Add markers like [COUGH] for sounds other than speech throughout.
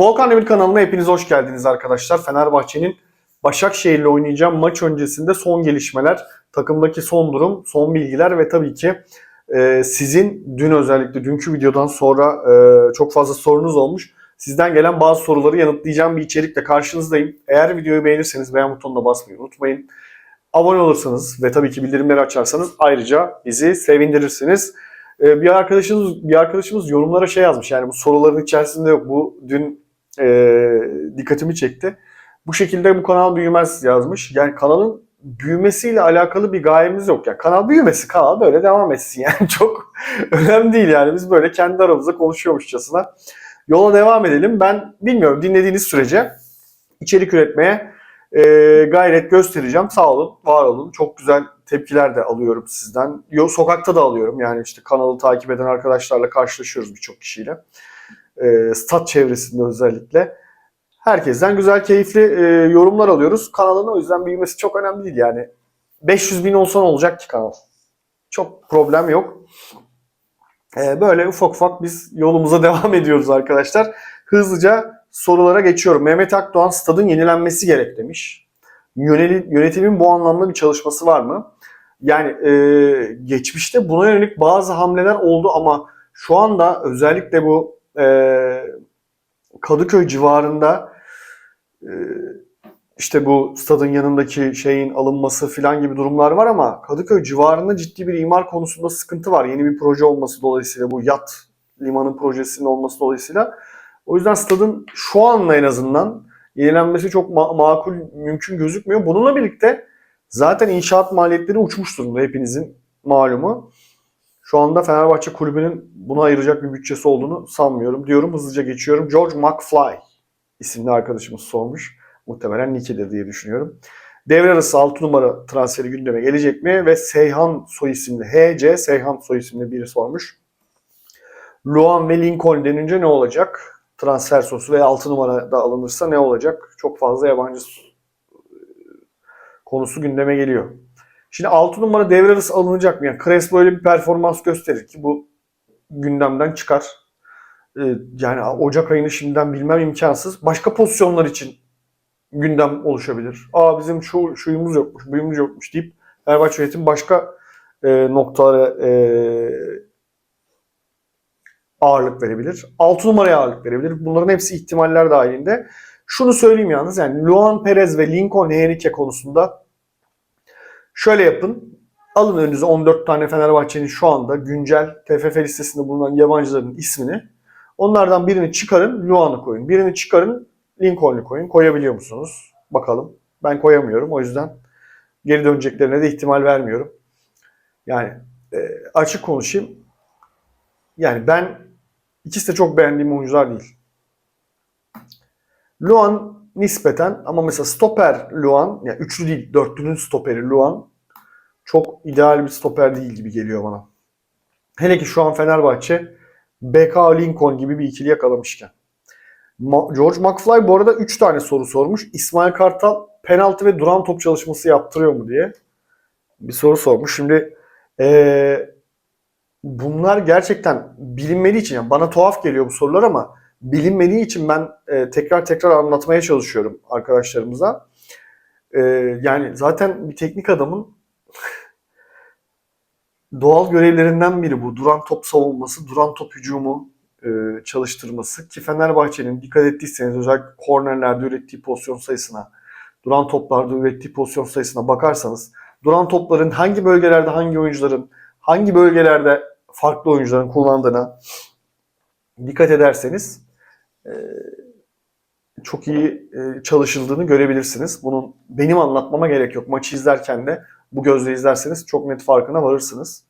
Volkan Demir kanalına hepiniz hoş geldiniz arkadaşlar. Fenerbahçe'nin Başakşehir'le oynayacağı maç öncesinde son gelişmeler, takımdaki son durum, son bilgiler ve tabii ki e, sizin dün özellikle dünkü videodan sonra e, çok fazla sorunuz olmuş. Sizden gelen bazı soruları yanıtlayacağım bir içerikle karşınızdayım. Eğer videoyu beğenirseniz beğen butonuna basmayı unutmayın. Abone olursanız ve tabii ki bildirimleri açarsanız ayrıca bizi sevindirirsiniz. Ee, bir arkadaşımız bir arkadaşımız yorumlara şey yazmış. Yani bu soruların içerisinde yok. Bu dün e, dikkatimi çekti. Bu şekilde bu kanal büyümez yazmış. Yani kanalın büyümesiyle alakalı bir gayemiz yok. Yani kanal büyümesi, kanal böyle devam etsin. [LAUGHS] Yani çok önemli değil yani. Biz böyle kendi aramızda konuşuyormuşçasına yola devam edelim. Ben bilmiyorum dinlediğiniz sürece içerik üretmeye e, gayret göstereceğim. Sağ olun, var olun. Çok güzel tepkiler de alıyorum sizden. Yo, sokakta da alıyorum. Yani işte kanalı takip eden arkadaşlarla karşılaşıyoruz birçok kişiyle. E, stat çevresinde özellikle. Herkesten güzel, keyifli e, yorumlar alıyoruz. Kanalın o yüzden büyümesi çok önemli değil yani. 500 bin olsa olacak ki kanal? Çok problem yok. E, böyle ufak ufak biz yolumuza [LAUGHS] devam ediyoruz arkadaşlar. Hızlıca sorulara geçiyorum. Mehmet Akdoğan stadın yenilenmesi gerek demiş. Yöneli- Yönetimin bu anlamda bir çalışması var mı? Yani e, geçmişte buna yönelik bazı hamleler oldu ama şu anda özellikle bu e, Kadıköy civarında e, işte bu stadın yanındaki şeyin alınması falan gibi durumlar var ama Kadıköy civarında ciddi bir imar konusunda sıkıntı var. Yeni bir proje olması dolayısıyla bu yat limanın projesinin olması dolayısıyla o yüzden stadın şu anla en azından yenilenmesi çok ma- makul, mümkün gözükmüyor. Bununla birlikte zaten inşaat maliyetleri uçmuş durumda hepinizin malumu. Şu anda Fenerbahçe kulübünün buna ayıracak bir bütçesi olduğunu sanmıyorum diyorum. Hızlıca geçiyorum. George McFly isimli arkadaşımız sormuş. Muhtemelen Nicky'dir diye düşünüyorum. Devre arası 6 numara transferi gündeme gelecek mi? Ve Seyhan soy isimli, HC Seyhan soy isimli biri sormuş. Luan ve Lincoln denince ne olacak? Transfer sosu veya 6 numara da alınırsa ne olacak? Çok fazla yabancı konusu gündeme geliyor. Şimdi 6 numara devre arası alınacak mı? Yani Crespo öyle bir performans gösterir ki bu gündemden çıkar. Ee, Yani Ocak ayını şimdiden bilmem imkansız. Başka pozisyonlar için gündem oluşabilir. Aa bizim şu şuyumuz yokmuş, buyumuz yokmuş deyip Fenerbahçe yönetim başka e, noktalara e, ağırlık verebilir. 6 numaraya ağırlık verebilir. Bunların hepsi ihtimaller dahilinde. Şunu söyleyeyim yalnız yani Luan Perez ve Lincoln Henrique konusunda şöyle yapın. Alın önünüze 14 tane Fenerbahçe'nin şu anda güncel TFF listesinde bulunan yabancıların ismini. Onlardan birini çıkarın, Luan'ı koyun. Birini çıkarın, Lincoln'u koyun. Koyabiliyor musunuz? Bakalım. Ben koyamıyorum. O yüzden geri döneceklerine de ihtimal vermiyorum. Yani e, açık konuşayım. Yani ben ikisi de çok beğendiğim oyuncular değil. Luan nispeten ama mesela stoper Luan, yani üçlü değil dörtlünün stoperi Luan çok ideal bir stoper değil gibi geliyor bana. Hele ki şu an Fenerbahçe BK Lincoln gibi bir ikili yakalamışken. George McFly bu arada 3 tane soru sormuş. İsmail Kartal penaltı ve duran top çalışması yaptırıyor mu diye bir soru sormuş. Şimdi eee, bunlar gerçekten bilinmediği için yani bana tuhaf geliyor bu sorular ama bilinmediği için ben e, tekrar tekrar anlatmaya çalışıyorum arkadaşlarımıza. E, yani zaten bir teknik adamın doğal görevlerinden biri bu. Duran top savunması, duran top hücumu e, çalıştırması ki Fenerbahçe'nin dikkat ettiyseniz özellikle kornerlerde ürettiği pozisyon sayısına, duran toplarda ürettiği pozisyon sayısına bakarsanız duran topların hangi bölgelerde hangi oyuncuların, hangi bölgelerde farklı oyuncuların kullandığına dikkat ederseniz e, çok iyi e, çalışıldığını görebilirsiniz. Bunun benim anlatmama gerek yok. Maçı izlerken de bu gözle izlerseniz çok net farkına varırsınız.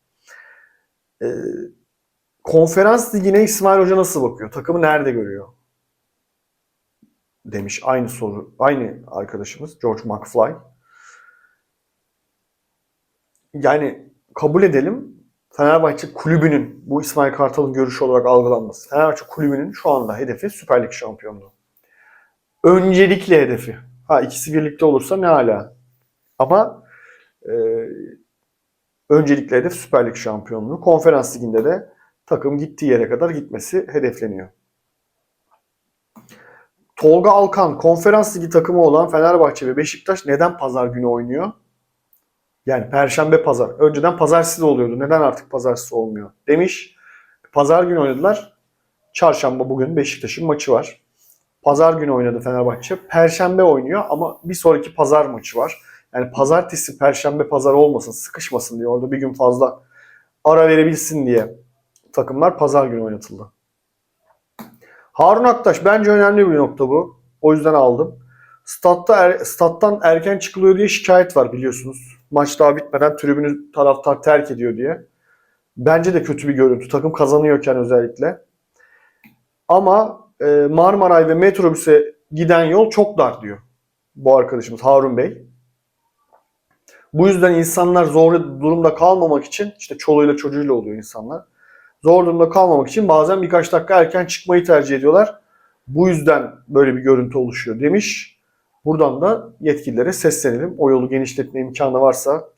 E, konferans ligine İsmail Hoca nasıl bakıyor? Takımı nerede görüyor? Demiş aynı soru. Aynı arkadaşımız George McFly. Yani kabul edelim Fenerbahçe kulübünün bu İsmail Kartal'ın görüşü olarak algılanması. Fenerbahçe kulübünün şu anda hedefi Süper Lig şampiyonluğu. Öncelikli hedefi. Ha ikisi birlikte olursa ne hala. Ama e, öncelikli hedef Süper Lig şampiyonluğu. Konferans liginde de takım gittiği yere kadar gitmesi hedefleniyor. Tolga Alkan konferans ligi takımı olan Fenerbahçe ve Beşiktaş neden pazar günü oynuyor? Yani perşembe pazar. Önceden pazartesi de oluyordu. Neden artık pazartesi olmuyor? Demiş. Pazar günü oynadılar. Çarşamba bugün Beşiktaş'ın maçı var. Pazar günü oynadı Fenerbahçe. Perşembe oynuyor ama bir sonraki pazar maçı var. Yani pazartesi, perşembe, pazar olmasın, sıkışmasın diye orada bir gün fazla ara verebilsin diye takımlar pazar günü oynatıldı. Harun Aktaş bence önemli bir nokta bu. O yüzden aldım. Statta er, stat'tan erken çıkılıyor diye şikayet var biliyorsunuz. Maç daha bitmeden tribünü taraftar terk ediyor diye. Bence de kötü bir görüntü. Takım kazanıyorken özellikle. Ama e, Marmaray ve metrobüse giden yol çok dar diyor. Bu arkadaşımız Harun Bey. Bu yüzden insanlar zor durumda kalmamak için işte çoluğuyla çocuğuyla oluyor insanlar. Zor durumda kalmamak için bazen birkaç dakika erken çıkmayı tercih ediyorlar. Bu yüzden böyle bir görüntü oluşuyor demiş. Buradan da yetkililere seslenelim. O yolu genişletme imkanı varsa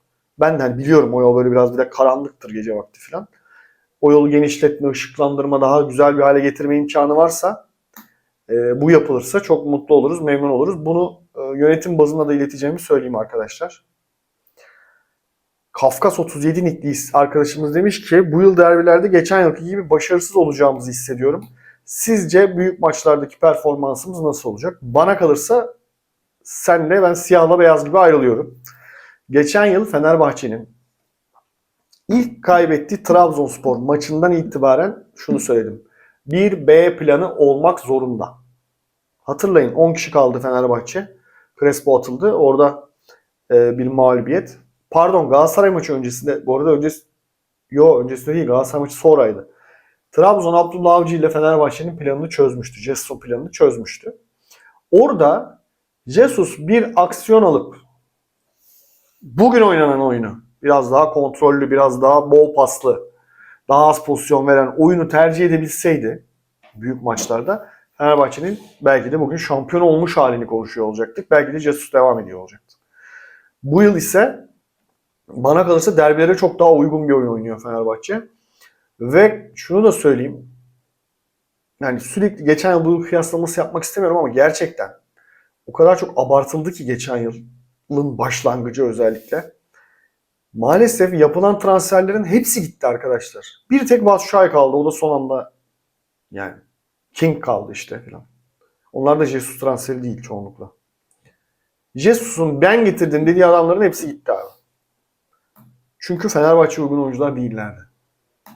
ben de hani biliyorum o yol böyle biraz bir de karanlıktır gece vakti falan. O yolu genişletme, ışıklandırma daha güzel bir hale getirme imkanı varsa e, bu yapılırsa çok mutlu oluruz, memnun oluruz. Bunu e, yönetim bazında da ileteceğimi söyleyeyim arkadaşlar. Kafkas 37 nikli arkadaşımız demiş ki bu yıl derbilerde geçen yılki gibi başarısız olacağımızı hissediyorum. Sizce büyük maçlardaki performansımız nasıl olacak? Bana kalırsa senle ben siyahla beyaz gibi ayrılıyorum. Geçen yıl Fenerbahçe'nin ilk kaybettiği Trabzonspor maçından itibaren şunu söyledim. Bir B planı olmak zorunda. Hatırlayın 10 kişi kaldı Fenerbahçe. Crespo atıldı. Orada e, bir mağlubiyet. Pardon Galatasaray maçı öncesinde. Bu arada öncesi Yo öncesinde değil Galatasaray maçı sonraydı. Trabzon Abdullah Avcı ile Fenerbahçe'nin planını çözmüştü. Jesus planını çözmüştü. Orada Jesus bir aksiyon alıp bugün oynanan oyunu biraz daha kontrollü, biraz daha bol paslı, daha az pozisyon veren oyunu tercih edebilseydi büyük maçlarda Fenerbahçe'nin belki de bugün şampiyon olmuş halini konuşuyor olacaktık. Belki de Jesus devam ediyor olacaktı. Bu yıl ise bana kalırsa derbilere çok daha uygun bir oyun oynuyor Fenerbahçe. Ve şunu da söyleyeyim. Yani sürekli geçen yıl bu kıyaslaması yapmak istemiyorum ama gerçekten o kadar çok abartıldı ki geçen yılın başlangıcı özellikle. Maalesef yapılan transferlerin hepsi gitti arkadaşlar. Bir tek Batshuayi kaldı. O da son anda yani King kaldı işte falan. Onlar da Jesus transferi değil çoğunlukla. Jesus'un ben getirdim dediği adamların hepsi gitti abi. Çünkü Fenerbahçe uygun oyuncular değillerdi.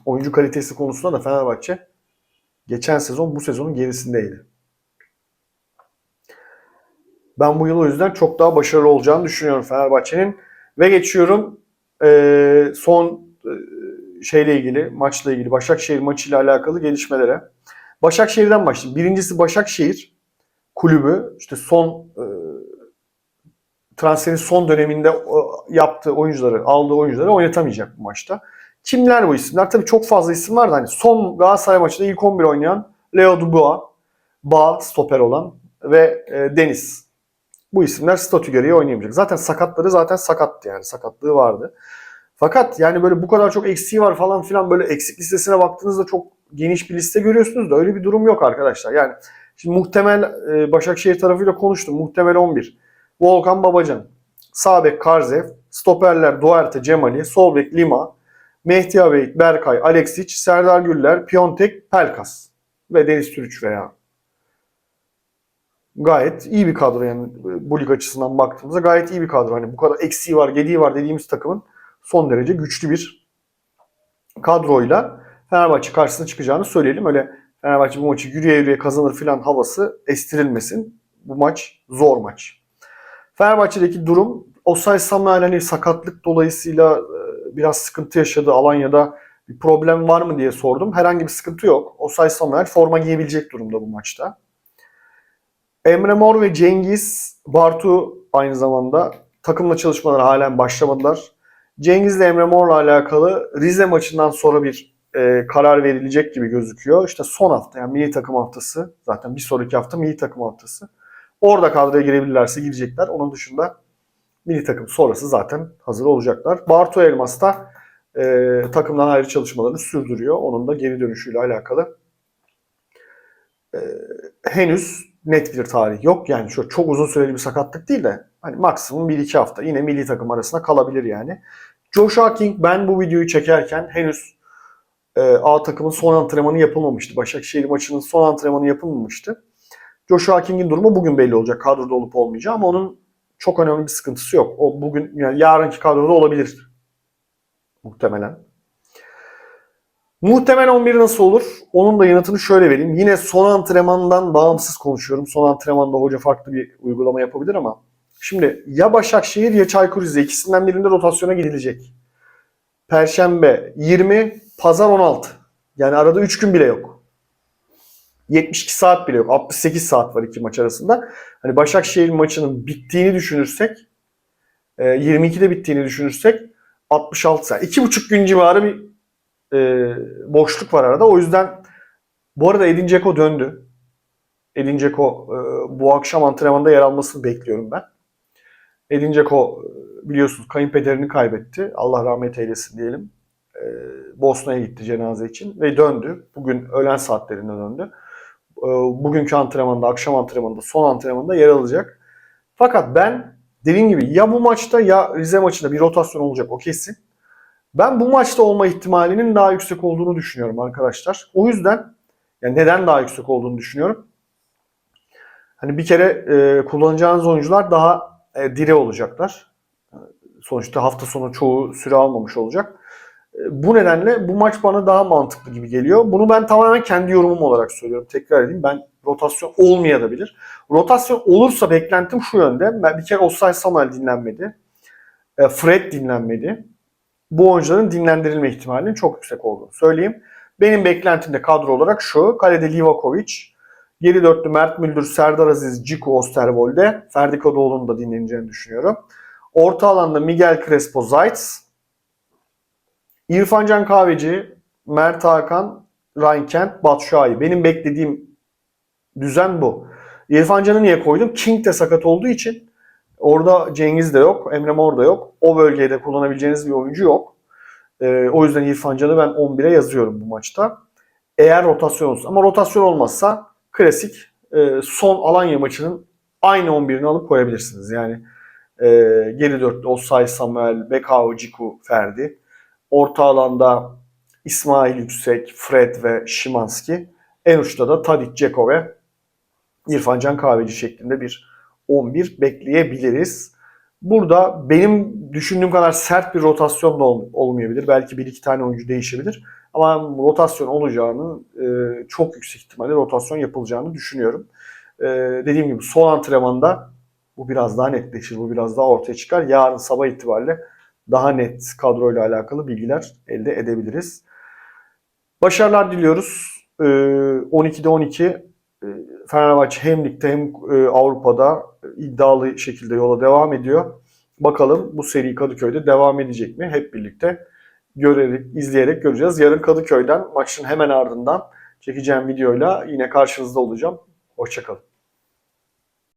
Oyuncu kalitesi konusunda da Fenerbahçe geçen sezon bu sezonun gerisindeydi. Ben bu yıl o yüzden çok daha başarılı olacağını düşünüyorum Fenerbahçe'nin. Ve geçiyorum e, son e, şeyle ilgili, maçla ilgili, Başakşehir maçıyla alakalı gelişmelere. Başakşehir'den başlayayım. Birincisi Başakşehir kulübü işte son e, transferin son döneminde yaptığı oyuncuları, aldığı oyuncuları oynatamayacak bu maçta. Kimler bu isimler? Tabii çok fazla isim var da hani son Galatasaray maçında ilk 11 oynayan Leo Dubois, Bağ stoper olan ve e, Deniz. Bu isimler statü gereği oynayamayacak. Zaten sakatları zaten sakattı yani sakatlığı vardı. Fakat yani böyle bu kadar çok eksiği var falan filan böyle eksik listesine baktığınızda çok geniş bir liste görüyorsunuz da öyle bir durum yok arkadaşlar. Yani şimdi muhtemel e, Başakşehir tarafıyla konuştum. Muhtemel 11. Volkan Babacan, sağ bek Karzev, stoperler Duarte, Cemali, sol bek Lima, Mehdi Abeyt, Berkay, Alexic, Serdar Güller, Piontek, Pelkas ve Deniz Türüç veya gayet iyi bir kadro yani bu lig açısından baktığımızda gayet iyi bir kadro. Hani bu kadar eksiği var, gediği var dediğimiz takımın son derece güçlü bir kadroyla Fenerbahçe karşısına çıkacağını söyleyelim. Öyle Fenerbahçe bu maçı yürüye yürüye kazanır filan havası estirilmesin. Bu maç zor maç. Fenerbahçe'deki durum Osay Samuel hani sakatlık dolayısıyla e, biraz sıkıntı yaşadı. Alanya'da bir problem var mı diye sordum. Herhangi bir sıkıntı yok. Osay Samuel forma giyebilecek durumda bu maçta. Emre Mor ve Cengiz Bartu aynı zamanda takımla çalışmaları halen başlamadılar. Cengiz ile Emre Mor'la alakalı Rize maçından sonra bir e, karar verilecek gibi gözüküyor. İşte son hafta yani milli takım haftası zaten bir sonraki hafta milli takım haftası. Orada kadroya girebilirlerse girecekler. Onun dışında milli takım sonrası zaten hazır olacaklar. Bartu Elmas da e, takımdan ayrı çalışmalarını sürdürüyor. Onun da geri dönüşüyle alakalı e, henüz net bir tarih yok. Yani şu çok uzun süreli bir sakatlık değil de hani maksimum 1-2 hafta yine milli takım arasında kalabilir yani. Joshua King ben bu videoyu çekerken henüz e, A takımın son antrenmanı yapılmamıştı. Başakşehir maçının son antrenmanı yapılmamıştı. Joshua King'in durumu bugün belli olacak. Kadroda olup olmayacağı ama onun çok önemli bir sıkıntısı yok. O bugün yani yarınki kadroda olabilir muhtemelen. Muhtemel 11 nasıl olur? Onun da yanıtını şöyle vereyim. Yine son antrenmandan bağımsız konuşuyorum. Son antrenmanda hoca farklı bir uygulama yapabilir ama şimdi ya Başakşehir ya Çaykur Rize ikisinden birinde rotasyona gidilecek. Perşembe 20, pazar 16. Yani arada 3 gün bile yok. 72 saat bile yok. 68 saat var iki maç arasında. Hani Başakşehir maçının bittiğini düşünürsek, e, 22'de bittiğini düşünürsek 66 saat. 2,5 gün civarı bir e, boşluk var arada. O yüzden bu arada Edin Dzeko döndü. Edin Dzeko e, bu akşam antrenmanda yer almasını bekliyorum ben. Edin Dzeko e, biliyorsunuz kayınpederini kaybetti. Allah rahmet eylesin diyelim. E, Bosna'ya gitti cenaze için ve döndü. Bugün öğlen saatlerinde döndü. E, bugünkü antrenmanda, akşam antrenmanında, son antrenmanda yer alacak. Fakat ben dediğim gibi ya bu maçta ya Rize maçında bir rotasyon olacak o kesin. Ben bu maçta olma ihtimalinin daha yüksek olduğunu düşünüyorum arkadaşlar. O yüzden yani neden daha yüksek olduğunu düşünüyorum. Hani bir kere e, kullanacağınız oyuncular daha e, diri olacaklar. Sonuçta hafta sonu çoğu süre almamış olacak. Bu nedenle bu maç bana daha mantıklı gibi geliyor. Bunu ben tamamen kendi yorumum olarak söylüyorum. Tekrar edeyim. Ben rotasyon olmayabilir. Rotasyon olursa beklentim şu yönde. Ben bir kere Osay Samuel dinlenmedi. E, Fred dinlenmedi bu oyuncuların dinlendirilme ihtimalinin çok yüksek olduğunu söyleyeyim. Benim beklentim de kadro olarak şu. Kalede Livakovic, geri dörtlü Mert Müldür, Serdar Aziz, Ciku Osterwolde, Ferdi Kadıoğlu'nun da dinleneceğini düşünüyorum. Orta alanda Miguel Crespo Zayt, İrfan Can Kahveci, Mert Hakan, Ryan Kent, Batu. Benim beklediğim düzen bu. İrfan Can'ı niye koydum? King de sakat olduğu için Orada Cengiz de yok, Emre Mor da yok. O bölgede kullanabileceğiniz bir oyuncu yok. Ee, o yüzden İrfan Can'ı ben 11'e yazıyorum bu maçta. Eğer rotasyon olursa. Ama rotasyon olmazsa klasik e, son Alanya maçının aynı 11'ini alıp koyabilirsiniz. Yani e, geri dörtlü Osay Samuel, Bekao, Ciku, Ferdi. Orta alanda İsmail Yüksek, Fred ve Şimanski. En uçta da Tadic, Ceko ve İrfan Can Kahveci şeklinde bir 11 bekleyebiliriz. Burada benim düşündüğüm kadar sert bir rotasyon da ol- olmayabilir. Belki bir iki tane oyuncu değişebilir. Ama rotasyon olacağını e, çok yüksek ihtimalle rotasyon yapılacağını düşünüyorum. E, dediğim gibi son antrenmanda bu biraz daha netleşir, bu biraz daha ortaya çıkar. Yarın sabah itibariyle daha net kadroyla alakalı bilgiler elde edebiliriz. Başarılar diliyoruz. E, 12'de 12 e, Fenerbahçe hem ligde hem e, Avrupa'da iddialı şekilde yola devam ediyor. Bakalım bu seri Kadıköy'de devam edecek mi? Hep birlikte görerek, izleyerek göreceğiz. Yarın Kadıköy'den maçın hemen ardından çekeceğim videoyla yine karşınızda olacağım. Hoşçakalın.